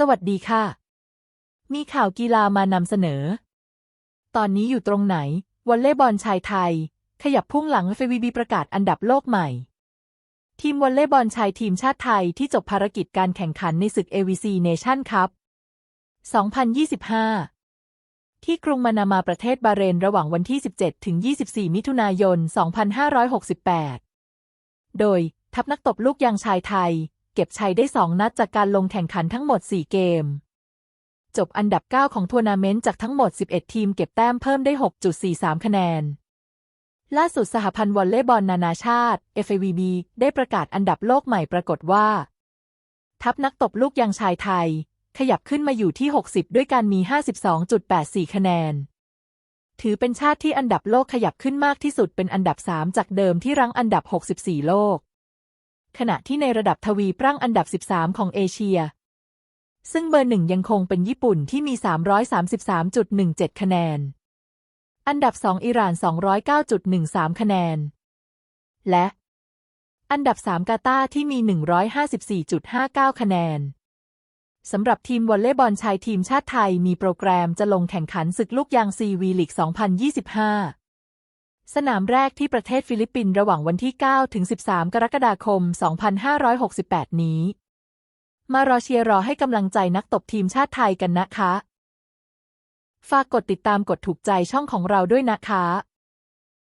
สวัสดีค่ะ มีข่าวกีฬามานำเสนอ ตอนนี้อยู่ตรงไหน วอลเลย์บอลชายไทย ขยับพุ่งหลัง FVB ประกาศอันดับโลกใหม่ ทีมวอลเลย์บอลชายทีมชาติไทยที่จบภารกิจการแข่งขันในศึก AVC Nation Cup 2025 ที่กรุงมานามาประเทศบาเรนระหว่างวันที่ 17 ถึง 24 มิถุนายน 2568 โดยทัพนักตบลูกยางชายไทย เก็บชัยได้ 2 นัดจากการลงแข่งขันทั้งหมด 4 เกม จบอันดับ 9 ของทัวร์นาเมนต์จากทั้งหมด 11 ทีมเก็บแต้มเพิ่มได้ 6.43 คะแนน ล่าสุดสหพันธ์วอลเลย์บอลนานาชาติ FIVB ได้ประกาศอันดับโลกใหม่ปรากฏว่า ทัพนักตบลูกยางชายไทย ขยับขึ้นมาอยู่ที่ 60 ด้วยการมี 52.84 คะแนนถือเป็นชาติที่อันดับโลกขยับขึ้นมากที่สุดเป็นอันดับ 3 จากเดิมที่รั้งอันดับ 64 โลก ขณะที่ในระดับทวีปรั้งอันดับ 13 ของเอเชีย ซึ่งเบอร์หนึ่งยังคงเป็นญี่ปุ่นที่มี 333.17 คะแนน อันดับ 2 อิหร่าน 209.13 คะแนน และ อันดับ 3 กาตาร์ที่มี 154.59 คะแนนสำหรับทีมวอลเลย์บอลชายทีมชาติไทยมีโปรแกรมจะลงแข่งขันศึกลูกยางซีวีลีก 2025 สนามแรกที่ประเทศฟิลิปปินส์ระหว่างวันที่ 9 ถึง 13 กรกฎาคม 2568 นี้ มารอเชียร์รอให้กำลังใจนักตบทีมชาติไทยกันนะคะ ฝากกดติดตามกดถูกใจช่องของเราด้วยนะคะ